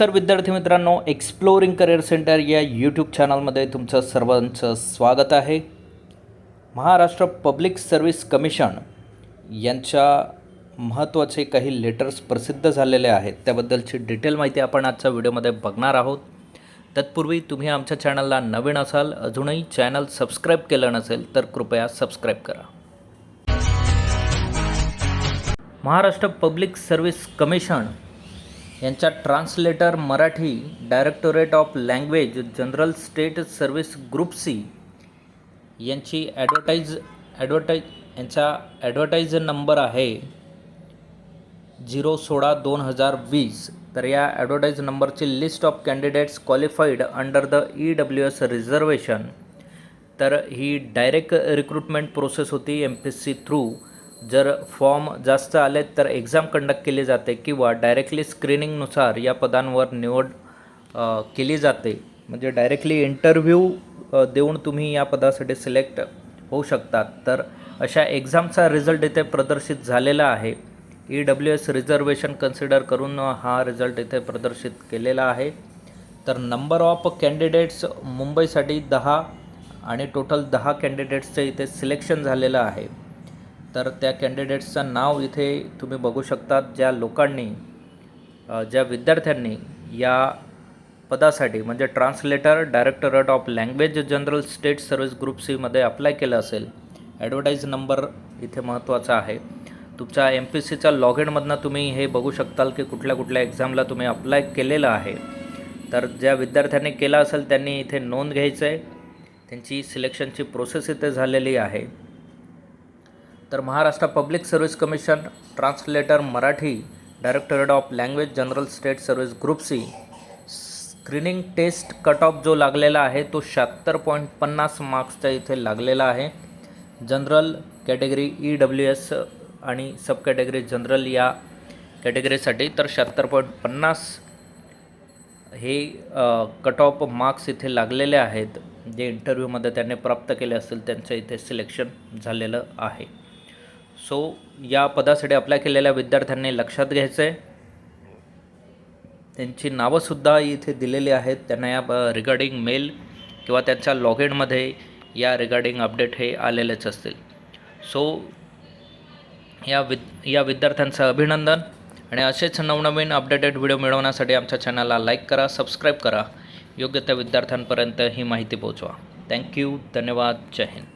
तर विद्यार्थी मित्रांनो एक्सप्लोरिंग करिअर सेंटर या यूट्यूब चॅनलमध्ये तुमचं सर्वांचं स्वागत आहे. महाराष्ट्र पब्लिक सर्व्हिस कमिशन यांच्या महत्त्वाचे काही लेटर्स प्रसिद्ध झालेले आहेत. त्याबद्दलची डिटेल माहिती आपण आजच्या व्हिडिओमध्ये बघणार आहोत. तत्पूर्वी तुम्ही आमच्या चॅनलला नवीन असाल अजूनही चॅनल सबस्क्राईब केलं नसेल तर कृपया सबस्क्राईब करा. महाराष्ट्र पब्लिक सर्व्हिस कमिशन यांच्या translator Marathi directorate of language general state service group C यांची ॲडव्हर्टाईज ॲडव्हर्टाईज यांचा ॲडव्हर्टाईज नंबर आहे झिरो सोळा दोन हजार वीस. तर या ॲडव्हर्टाईज नंबरची list of candidates qualified under the E W S reservation. तर ही डायरेक्ट रिक्रुटमेंट प्रोसेस होती एम पी सी थ्रू. जर फॉर्म जास्त आले तर एक्झाम कंडक्ट केली जाते किंवा डायरेक्टली स्क्रीनिंगनुसार या पदांवर निवड केली जाते. म्हणजे डायरेक्टली इंटरव्ह्यू देऊन तुम्ही या पदासाठी सिलेक्ट होऊ शकतात. तर अशा एक्झामचा रिझल्ट इथे प्रदर्शित झालेला आहे. E W S reservation consider करून हा रिझल्ट इथे प्रदर्शित केलेला आहे. तर नंबर ऑफ कॅन्डिडेट्स मुंबईसाठी दहा आणि टोटल दहा कॅन्डिडेट्सचं इथे सिलेक्शन झालेलं आहे. तर त्या कॅन्डिडेट्सचं नाव इथे तुम्ही बघू शकतात ज्या लोकांनी ज्या विद्यार्थ्यांनी या पदासाठी म्हणजे translator directorate of language general state service group सीमध्ये अप्लाय केलं असेल ॲडव्हर्टाईज नंबर इथे महत्त्वाचा आहे. तुमच्या एम पी सीच्या लॉग इनमधनं तुम्ही हे बघू शकताल की कुठल्या कुठल्या एक्झामला तुम्ही अप्लाय केलेलं आहे. तर ज्या विद्यार्थ्यांनी केलं असेल त्यांनी इथे नोंद घ्यायचं आहे त्यांची सिलेक्शनची प्रोसेस इथे झालेली आहे. तर Maharashtra public service commission translator Marathi directorate of language general state service group C screening test cut off जो लागलेला आहे तो शहात्तर पॉईंट पन्नास मार्क्सच्या इथे लागलेला आहे. General category E W S आणि सब कॅटेगरी जनरल या कॅटेगरीसाठी तर शहात्तर पॉईंट पन्नास हे कट ऑफ मार्क्स इथे लागलेले आहेत. जे इंटरव्ह्यूमध्ये त्यांनी प्राप्त केले असतील त्यांचं इथे सिलेक्शन झालेलं आहे. सो या पदासाठी अप्लाय केलेल्या विद्यार्थ्यांनी लक्षात घ्यायचं आहे त्यांची नावंसुद्धा इथे दिलेली आहेत. त्यांना या रिगार्डिंग मेल किंवा त्यांच्या लॉग इनमध्ये या रिगार्डिंग अपडेट हे आलेलेच असतील. सो या विद या विद्यार्थ्यांचं अभिनंदन आणि असेच नवनवीन अपडेटेड व्हिडिओ मिळवण्यासाठी आमच्या चॅनलला लाईक करा सबस्क्राईब करा. योग्य त्या विद्यार्थ्यांपर्यंत ही माहिती पोहोचवा. थँक्यू धन्यवाद. जय हिंद.